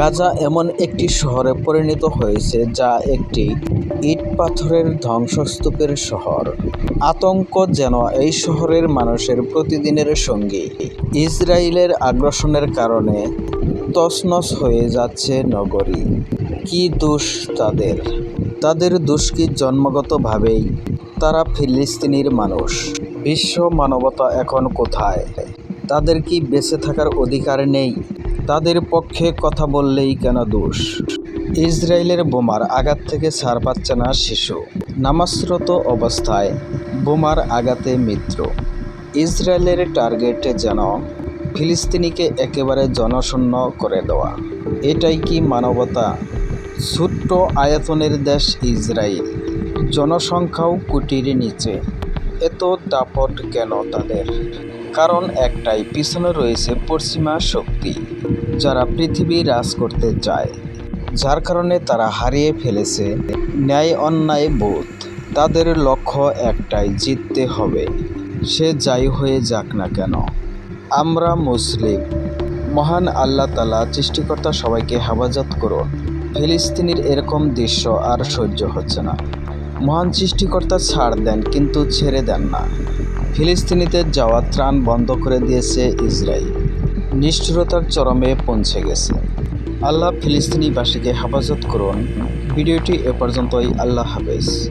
গাজা এমন একটি শহরে পরিণত হয়েছে যা একটি ইট পাথরের ধ্বংসস্তূপের শহর। আতঙ্ক যেন এই শহরের মানুষের প্রতিদিনের সঙ্গী। ইসরায়েলের আগ্রাসনের কারণে তছনছ হয়ে যাচ্ছে নগরী। কি দোষ তাদের? তাদের দোষ কি জন্মগতভাবেই? তারা ফিলিস্তিনির মানুষ। বিশ্ব মানবতা এখন কোথায়? তাদের কি বেঁচে থাকার অধিকার নেই? তাদের পক্ষে কথা বললেই কেন দোষ? ইসরায়েলের বোমার আঘাত থেকে ছাড় পাচ্ছে না শিশু। নামাজরত অবস্থায় বোমার আঘাতে মিত্র। ইসরায়েলের টার্গেট যেন ফিলিস্তিনিকে একেবারে জনশূন্য করে দেওয়া। এটাই কি মানবতা? ছোট্ট আয়তনের দেশ ইসরায়েল। জনসংখ্যাও কোটির নিচে। এত দাপট কেন তাদের? কারণ একটাই, পিছনে রয়েছে পশ্চিমা শক্তি। যারা পৃথিবী রাজ করতে চায়, যার কারণে তারা হারিয়ে ফেলেছে ন্যায় অন্যায় বোধ। তাদের লক্ষ্য একটাই, জিততে হবে। সে যাই হয়ে যাক না কেন। আমরা মুসলিম। মহান আল্লাহ তালা সৃষ্টিকর্তা সবাইকে হেফাজত করুন। ফিলিস্তিনির এরকম দৃশ্য আর সহ্য হচ্ছে না। মহান সৃষ্টিকর্তা ছাড় দেন, কিন্তু ছেড়ে দেন না। ফিলিস্তিনিতে যাওয়া ত্রাণ বন্ধ করে দিয়েছে ইসরায়েল নিষ্ঠুরতার চরমে পৌঁছে গেছে। আল্লাহ ফিলিস্তিনিবাসীকে হেফাজত করুন। ভিডিওটি এ পর্যন্তই। আল্লাহ হাফেজ।